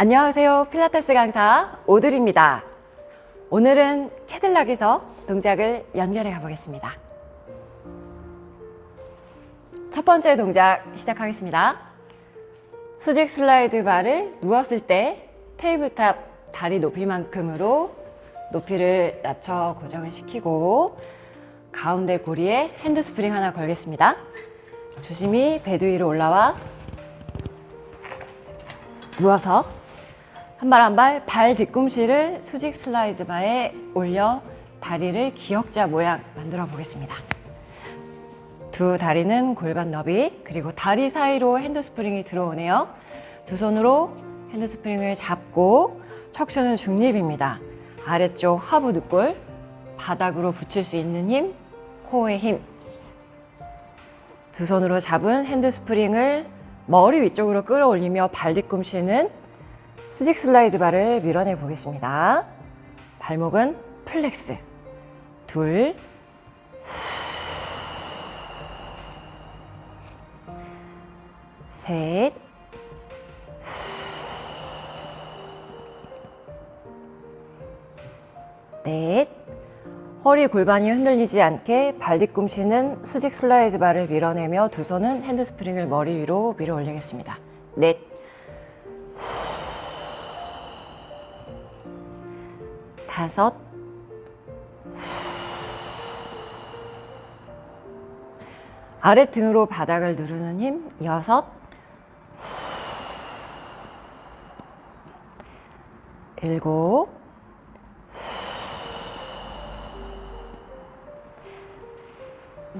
안녕하세요. 필라테스 강사 오들입니다. 오늘은 캐딜락에서 동작을 연결해 가보겠습니다. 첫 번째 동작 시작하겠습니다. 수직 슬라이드 바를 누웠을 때 테이블탑 다리 높이만큼으로 높이를 낮춰 고정을 시키고 가운데 고리에 핸드 스프링 하나 걸겠습니다. 조심히 베드 위로 올라와 누워서 한 발 한 발 발 뒤꿈치를 수직 슬라이드 바에 올려 다리를 기역자 모양 만들어 보겠습니다. 두 다리는 골반 너비 그리고 다리 사이로 핸드 스프링이 들어오네요. 두 손으로 핸드 스프링을 잡고 척추는 중립입니다. 아래쪽 하부 늑골 바닥으로 붙일 수 있는 힘, 코어의 힘. 두 손으로 잡은 핸드 스프링을 머리 위쪽으로 끌어올리며 발 뒤꿈치는 수직 슬라이드 바를 밀어내 보겠습니다. 발목은 플렉스. 둘, 셋, 넷, 허리 골반이 흔들리지 않게 발 뒤꿈치는 수직 슬라이드 바를 밀어내며 두 손은 핸드 스프링을 머리 위로 밀어 올리겠습니다. 넷, 다섯, 아래 등으로 바닥을 누르는 힘 여섯, 일곱,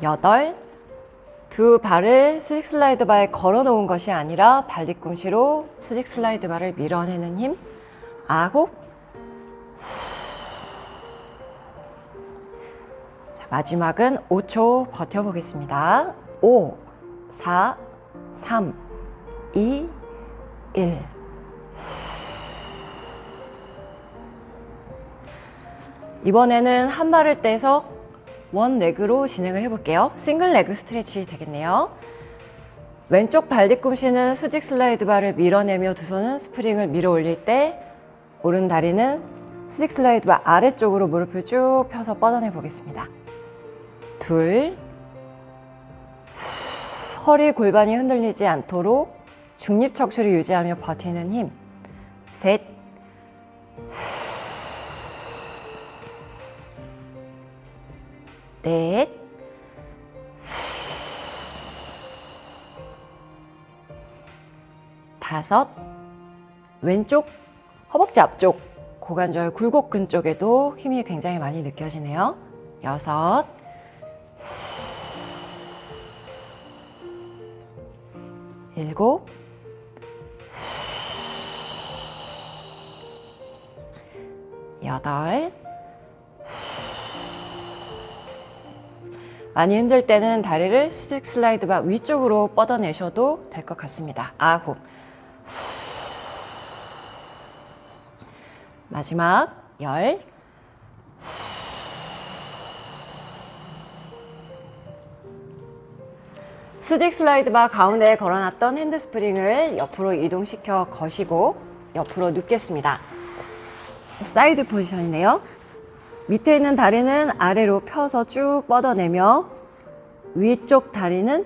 여덟, 두 발을 수직 슬라이드 바에 걸어 놓은 것이 아니라 발 뒤꿈치로 수직 슬라이드 바를 밀어내는 힘 아홉, 마지막은 5초 버텨보겠습니다. 5, 4, 3, 2, 1. 이번에는 한 발을 떼서 원 레그로 진행을 해볼게요. 싱글 레그 스트레치 되겠네요. 왼쪽 발 뒤꿈치는 수직 슬라이드 바를 밀어내며 두 손은 스프링을 밀어 올릴 때 오른 다리는 수직 슬라이드 바 아래쪽으로 무릎을 쭉 펴서 뻗어내 보겠습니다. 둘, 허리 골반이 흔들리지 않도록 중립 척추를 유지하며 버티는 힘. 셋, 넷, 다섯, 왼쪽 허벅지 앞쪽 고관절 굴곡근 쪽에도 힘이 굉장히 많이 느껴지네요. 여섯, 일곱, 여덟, 많이 힘들 때는 다리를 수직 슬라이드 바 위쪽으로 뻗어내셔도 될 것 같습니다. 아홉. 마지막 열. 수직 슬라이드 바 가운데에 걸어놨던 핸드 스프링을 옆으로 이동시켜 거시고 옆으로 눕겠습니다. 사이드 포지션이네요. 밑에 있는 다리는 아래로 펴서 쭉 뻗어내며 위쪽 다리는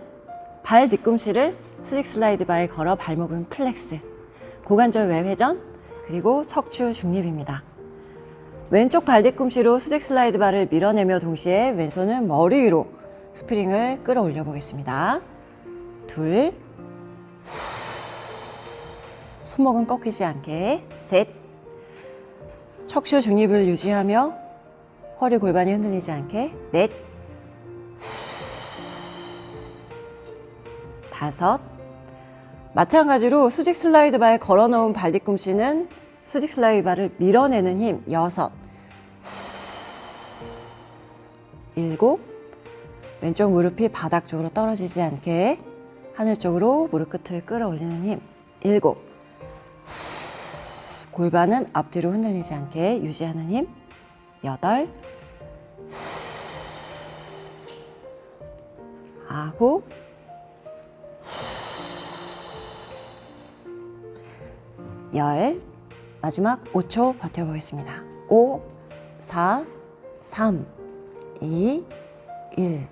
발 뒤꿈치를 수직 슬라이드 바에 걸어 발목은 플렉스, 고관절 외회전, 그리고 척추 중립입니다. 왼쪽 발 뒤꿈치로 수직 슬라이드 바를 밀어내며 동시에 왼손은 머리 위로 스프링을 끌어올려 보겠습니다. 둘, 손목은 꺾이지 않게, 셋, 척추 중립을 유지하며 허리 골반이 흔들리지 않게. 넷. 다섯. 마찬가지로 수직 슬라이드 바에 걸어 놓은 발 뒤꿈치는 수직 슬라이드 바를 밀어내는 힘. 여섯. 일곱. 왼쪽 무릎이 바닥 쪽으로 떨어지지 않게 하늘 쪽으로 무릎 끝을 끌어올리는 힘. 일곱. 골반은 앞뒤로 흔들리지 않게 유지하는 힘. 여덟. 아홉. 열, 마지막 5초 버텨보겠습니다. 5, 4, 3, 2, 1.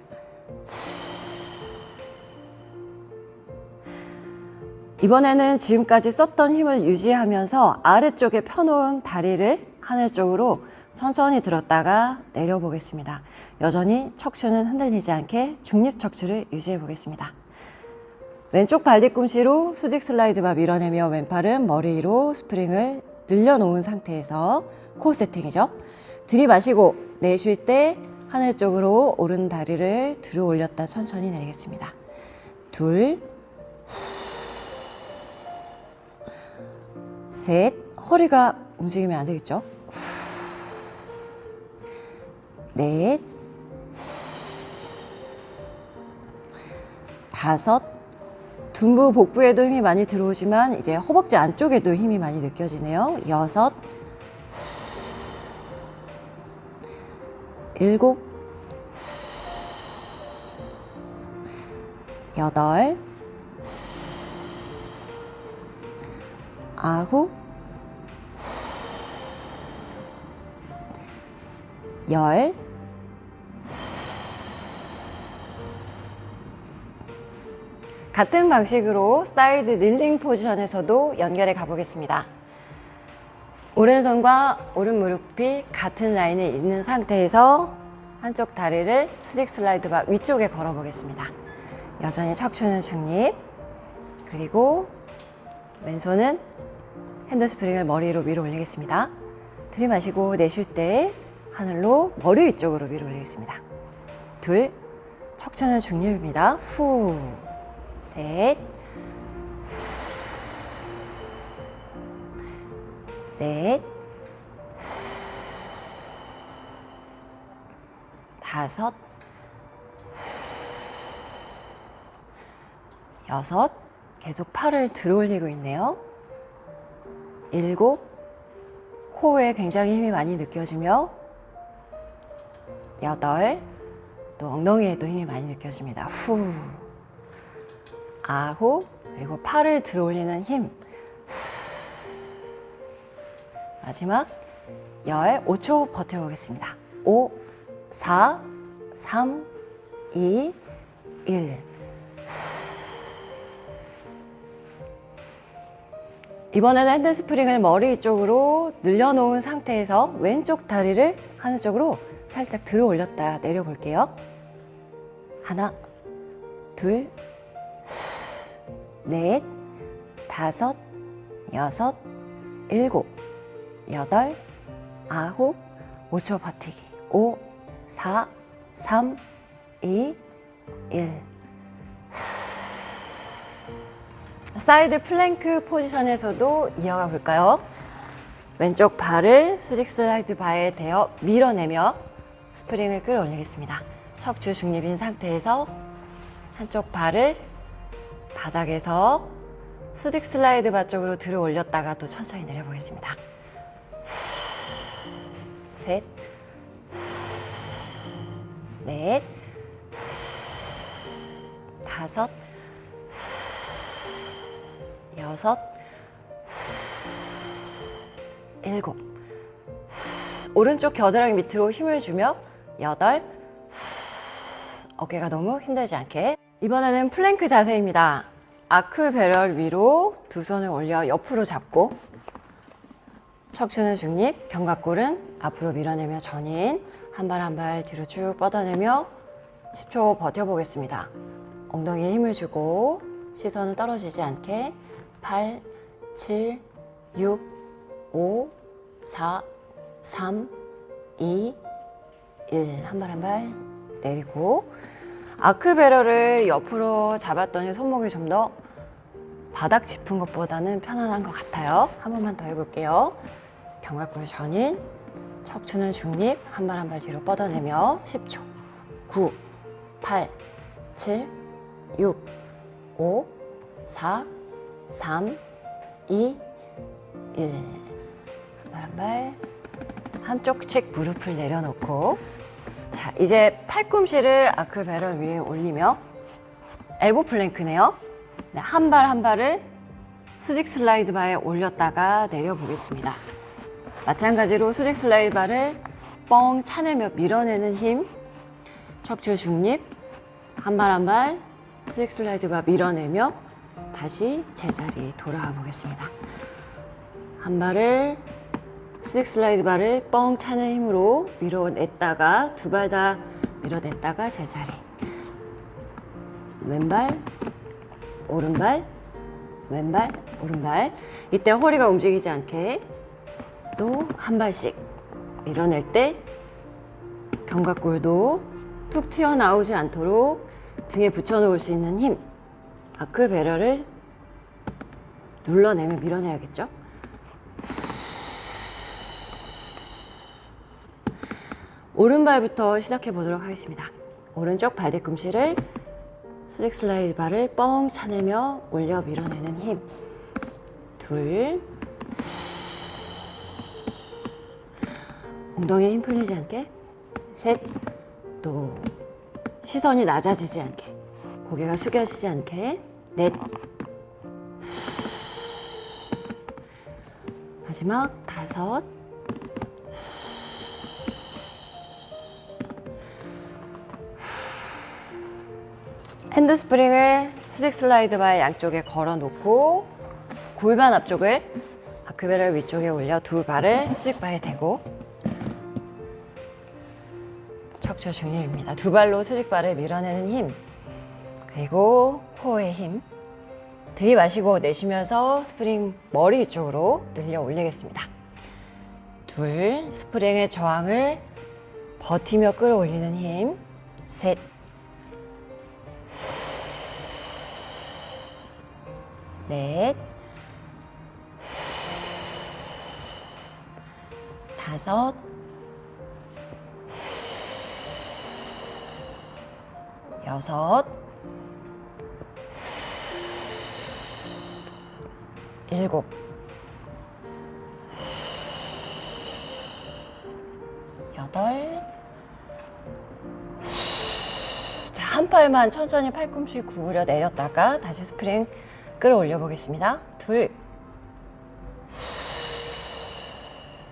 이번에는 지금까지 썼던 힘을 유지하면서 아래쪽에 펴놓은 다리를 하늘 쪽으로 천천히 들었다가 내려보겠습니다. 여전히 척추는 흔들리지 않게 중립 척추를 유지해 보겠습니다. 왼쪽 발 뒤꿈치로 수직 슬라이드 바 밀어내며 왼팔은 머리 위로 스프링을 늘려놓은 상태에서 코 세팅이죠. 들이마시고 내쉴 때 하늘 쪽으로 오른 다리를 들어 올렸다 천천히 내리겠습니다. 둘, 셋, 허리가 움직이면 안 되겠죠? 넷, 다섯, 둔부 복부에도 힘이 많이 들어오지만 이제 허벅지 안쪽에도 힘이 많이 느껴지네요. 여섯, 일곱, 여덟, 아홉, 열, 같은 방식으로 사이드 릴링 포지션에서도 연결해 가보겠습니다. 오른손과 오른 무릎이 같은 라인에 있는 상태에서 한쪽 다리를 수직 슬라이드 바 위쪽에 걸어 보겠습니다. 여전히 척추는 중립. 그리고 왼손은 핸드 스프링을 머리 위로 위로 올리겠습니다. 들이마시고 내쉴 때 하늘로 머리 위쪽으로 위로 올리겠습니다. 둘, 척추는 중립입니다. 후, 셋, 넷, 다섯, 여섯, 계속 팔을 들어 올리고 있네요. 일곱, 코에 굉장히 힘이 많이 느껴지며 여덟, 또 엉덩이에도 힘이 많이 느껴집니다. 후, 아홉, 그리고 팔을 들어 올리는 힘. 마지막 열, 5초 버텨보겠습니다. 5, 4, 3, 2, 1. 이번에는 핸드 스프링을 머리 쪽으로 늘려놓은 상태에서 왼쪽 다리를 하늘 쪽으로 살짝 들어 올렸다 내려 볼게요. 하나, 둘, 넷, 다섯, 여섯, 일곱, 여덟, 아홉, 5초 버티기. 5, 4, 3, 2, 1. 사이드 플랭크 포지션에서도 이어가 볼까요? 왼쪽 발을 수직 슬라이드 바에 대어 밀어내며 스프링을 끌어올리겠습니다. 척추 중립인 상태에서 한쪽 발을 바닥에서 수직 슬라이드 바 쪽으로 들어 올렸다가 또 천천히 내려보겠습니다. 셋, 넷, 다섯, 여섯, 일곱. 오른쪽 겨드랑이 밑으로 힘을 주며 여덟. 어깨가 너무 힘들지 않게. 이번에는 플랭크 자세입니다. 아크 배럴 위로 두 손을 올려 옆으로 잡고 척추는 중립, 견갑골은 앞으로 밀어내며 전인, 한 발 한 발 뒤로 쭉 뻗어내며 10초 버텨보겠습니다. 엉덩이에 힘을 주고 시선은 떨어지지 않게 8, 7, 6, 5, 4, 3, 2, 1. 한 발 한 발 내리고 아크 배럴을 옆으로 잡았더니 손목이 좀 더 바닥 짚은 것보다는 편안한 것 같아요. 한 번만 더 해볼게요. 견갑골 전인, 척추는 중립, 한 발 한 발 뒤로 뻗어내며 10초. 9, 8, 7, 6, 5, 4, 3, 2, 1. 한발 한 발. 한쪽씩 무릎을 내려놓고. 자, 이제 팔꿈치를 아크 배럴 위에 올리며 엘보 플랭크네요. 네, 한발 한 발을 수직 슬라이드 바에 올렸다가 내려보겠습니다. 마찬가지로 수직 슬라이드 바를 뻥 차내며 밀어내는 힘, 척추 중립, 한 발 한 발 수직 슬라이드 바 밀어내며 다시 제자리에 돌아와 보겠습니다. 한 발을 수직 슬라이드 바를 뻥 차는 힘으로 밀어냈다가 두 발 다 밀어냈다가 제자리. 왼발, 오른발, 왼발, 오른발. 이때 허리가 움직이지 않게 또 한 발씩 밀어낼 때 견갑골도 툭 튀어나오지 않도록 등에 붙여놓을 수 있는 힘. 아크 배럴을 눌러내며 밀어내야겠죠? 오른발부터 시작해 보도록 하겠습니다. 오른쪽 발 뒤꿈치를 수직 슬라이드 발을 뻥 차내며 올려 밀어내는 힘. 둘. 엉덩이에 힘 풀리지 않게. 셋. 또 시선이 낮아지지 않게. 고개가 숙여지지 않게. 넷. 마지막 다섯. 핸드 스프링을 수직 슬라이드 바의 양쪽에 걸어 놓고 골반 앞쪽을 아크벨을 위쪽에 올려 두 발을 수직 바에 대고 척추 중립입니다. 두 발로 수직 바를 밀어내는 힘 그리고 코어의 힘. 들이마시고 내쉬면서 스프링 머리 위쪽으로 늘려 올리겠습니다. 둘 스프링의 저항을 버티며 끌어올리는 힘. 셋, 넷, 다섯, 여섯, 일곱, 여덟, 자, 한 팔만 천천히 팔꿈치 구부려 내렸다가 다시 스프링 끌어올려 보겠습니다. 둘,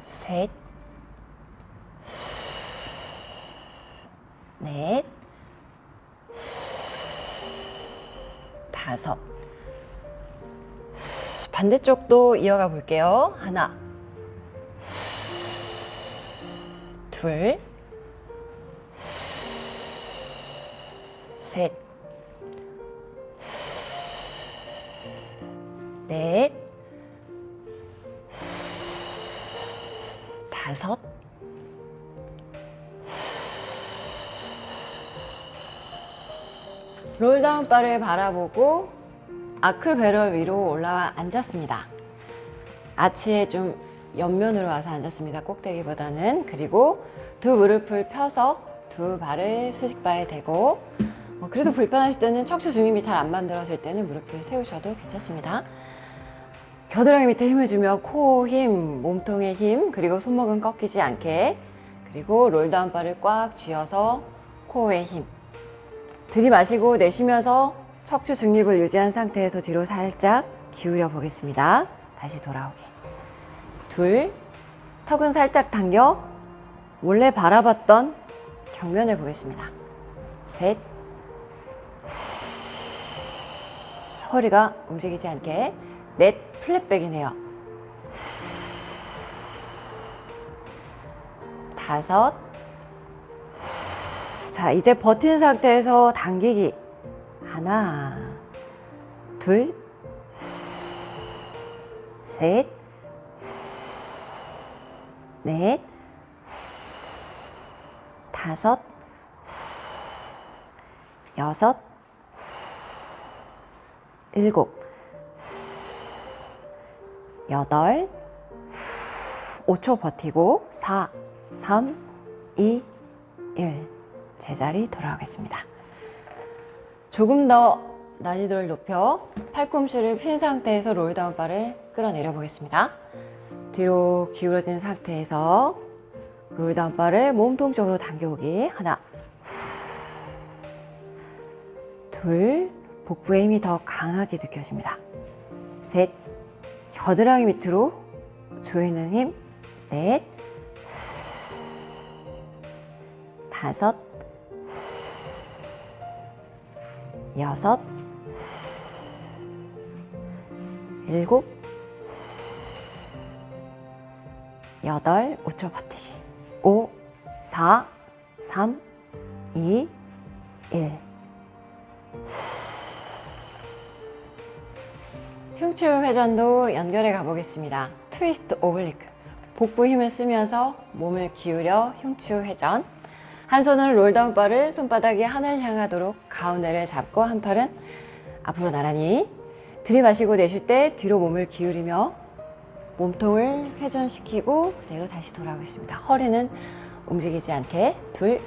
셋, 넷, 다섯. 반대쪽도 이어가 볼게요. 하나, 둘, 셋, 넷, 다섯, 롤다운 바를 바라보고 아크 배럴 위로 올라와 앉았습니다. 아치에 좀 옆면으로 와서 앉았습니다. 꼭대기보다는 그리고 두 무릎을 펴서 두 발을 수직바에 대고 어, 그래도 불편하실 때는 척추 중립이 잘 안 만들어질 때는 무릎을 세우셔도 괜찮습니다. 겨드랑이 밑에 힘을 주며 코 힘, 몸통의 힘, 그리고 손목은 꺾이지 않게 그리고 롤다운 바를 꽉 쥐어서 코어의 힘 들이마시고 내쉬면서 척추 중립을 유지한 상태에서 뒤로 살짝 기울여 보겠습니다. 다시 돌아오게. 둘, 턱은 살짝 당겨 원래 바라봤던 정면을 보겠습니다. 셋, 허리가 움직이지 않게 넷, 플랫백이네요. 다섯, 자, 이제 버틴 상태에서 당기기. 하나, 둘, 셋, 넷, 다섯, 여섯, 일곱, 여덟, 5초 버티고 4, 3, 2, 1 제자리 돌아오겠습니다. 조금 더 난이도를 높여 팔꿈치를 핀 상태에서 롤다운 바를 끌어내려 보겠습니다. 뒤로 기울어진 상태에서 롤다운 바를 몸통 쪽으로 당겨오기 하나 둘 복부의 힘이 더 강하게 느껴집니다. 셋 겨드랑이 밑으로 조이는 힘. 넷, 다섯, 여섯, 일곱, 여덟, 5초 버티기. 5, 4, 3, 2, 1. 흉추 회전도 연결해 가보겠습니다. 트위스트 오블리크. 복부 힘을 쓰면서 몸을 기울여 흉추 회전. 한 손은 롤다운 바를 손바닥이 하늘 향하도록 가운데를 잡고 한 팔은 앞으로 나란히 들이마시고 내쉴 때 뒤로 몸을 기울이며 몸통을 회전시키고 그대로 다시 돌아오겠습니다. 허리는 움직이지 않게 둘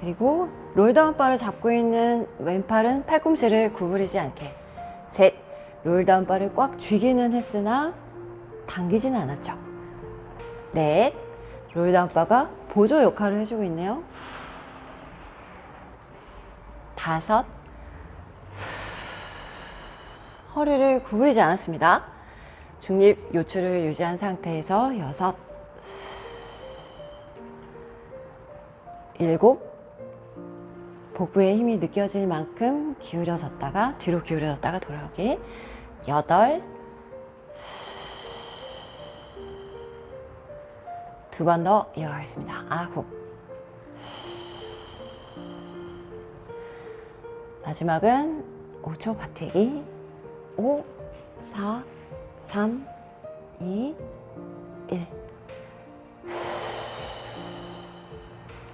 그리고 롤다운 바를 잡고 있는 왼팔은 팔꿈치를 구부리지 않게 셋 롤다운 바를 꽉 쥐기는 했으나 당기지는 않았죠. 넷 롤다운 바가 보조 역할을 해주고 있네요. 다섯. 허리를 구부리지 않았습니다. 중립 요추를 유지한 상태에서 여섯, 일곱, 복부에 힘이 느껴질 만큼 기울여졌다가 뒤로 기울여졌다가 돌아오기, 여덟, 두 번 더 이어가겠습니다. 아홉, 마지막은 5초 버티기, 5, 4, 3, 2, 1.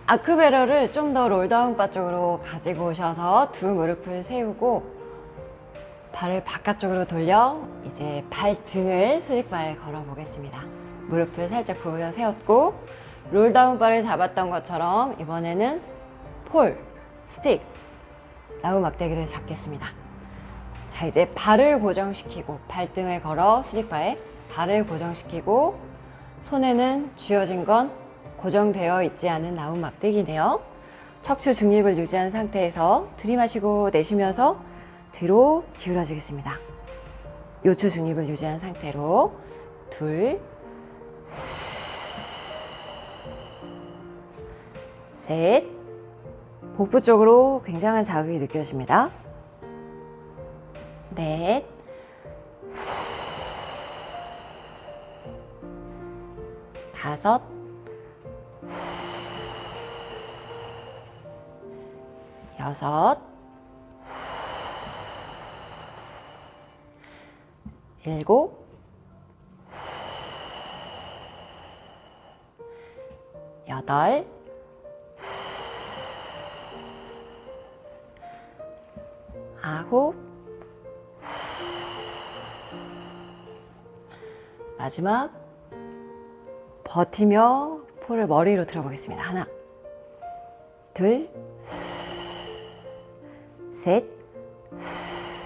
아크베러를 좀 더 롤다운 바 쪽으로 가지고 오셔서 두 무릎을 세우고 발을 바깥쪽으로 돌려 이제 발등을 수직바에 걸어 보겠습니다. 무릎을 살짝 구부려 세웠고 롤다운 바를 잡았던 것처럼 이번에는 폴, 스틱, 나무 막대기를 잡겠습니다. 자, 이제 발을 고정시키고 발등을 걸어 수직바에 발을 고정시키고 손에는 쥐어진 건 고정되어 있지 않은 나무 막대기네요. 척추 중립을 유지한 상태에서 들이마시고 내쉬면서 뒤로 기울어지겠습니다. 요추 중립을 유지한 상태로 둘, 셋, 복부 쪽으로 굉장한 자극이 느껴집니다. 넷, 다섯, 여섯, 일곱, 여덟, 아홉, 마지막. 버티며 폴을 머리로 들어보겠습니다. 하나, 둘, 셋,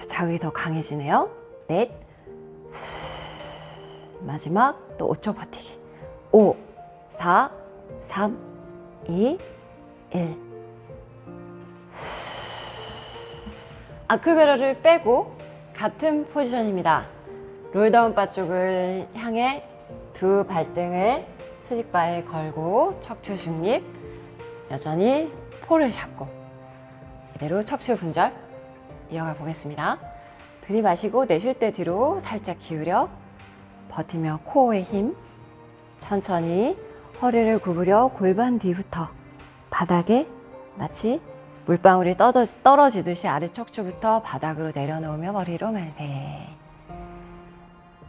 자극이 더 강해지네요. 넷, 마지막. 또 5초 버티기. 5, 4, 3, 2, 1. 아크베러를 빼고 같은 포지션입니다. 롤다운 바 쪽을 향해 두 발등을 수직바에 걸고 척추 중립 여전히 폴을 잡고 이대로 척추 분절 이어가 보겠습니다. 들이마시고 내쉴 때 뒤로 살짝 기울여 버티며 코어의 힘 천천히 허리를 구부려 골반 뒤부터 바닥에 마치 물방울이 떨어- 떨어지듯이 아래 척추부터 바닥으로 내려놓으며 머리로 만세.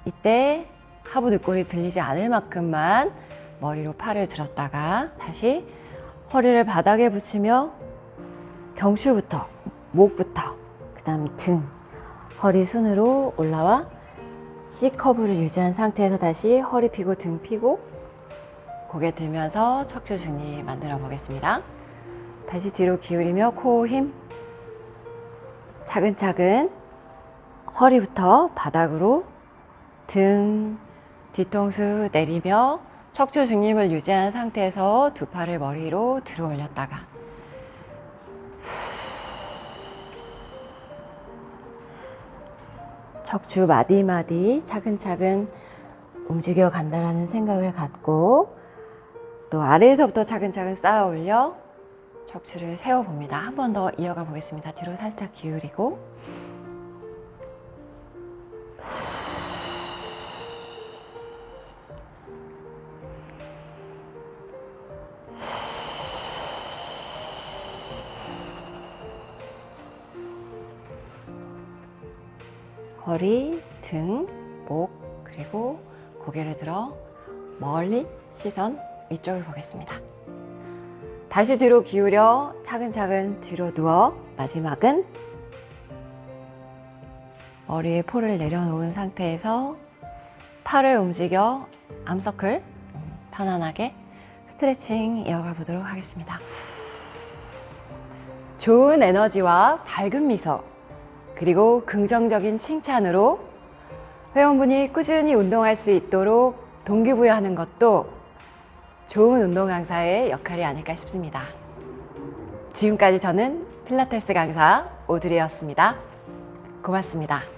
이때 하부 늑골이 들리지 않을 만큼만 머리로 팔을 들었다가 다시 허리를 바닥에 붙이며 경추부터 목부터 그다음 등 허리 순으로 올라와 C 커브를 유지한 상태에서 다시 허리 펴고 등 펴고 고개 들면서 척추 중립 만들어 보겠습니다. 다시 뒤로 기울이며 코 힘 차근차근 허리부터 바닥으로 등 뒤통수 내리며 척추 중립을 유지한 상태에서 두 팔을 머리로 들어 올렸다가 척추 마디마디 차근차근 움직여 간다라는 생각을 갖고 또 아래에서부터 차근차근 쌓아 올려 척추를 세워 봅니다. 한 번 더 이어가 보겠습니다. 뒤로 살짝 기울이고 허리, 등, 목, 그리고 고개를 들어 멀리 시선 위쪽을 보겠습니다. 다시 뒤로 기울여 차근차근 뒤로 누워 마지막은 머리에 포를 내려놓은 상태에서 팔을 움직여 암서클 음, 편안하게 스트레칭 이어가 보도록 하겠습니다. 좋은 에너지와 밝은 미소 그리고 긍정적인 칭찬으로 회원분이 꾸준히 운동할 수 있도록 동기부여하는 것도 좋은 운동 강사의 역할이 아닐까 싶습니다. 지금까지 저는 필라테스 강사 오드리였습니다. 고맙습니다.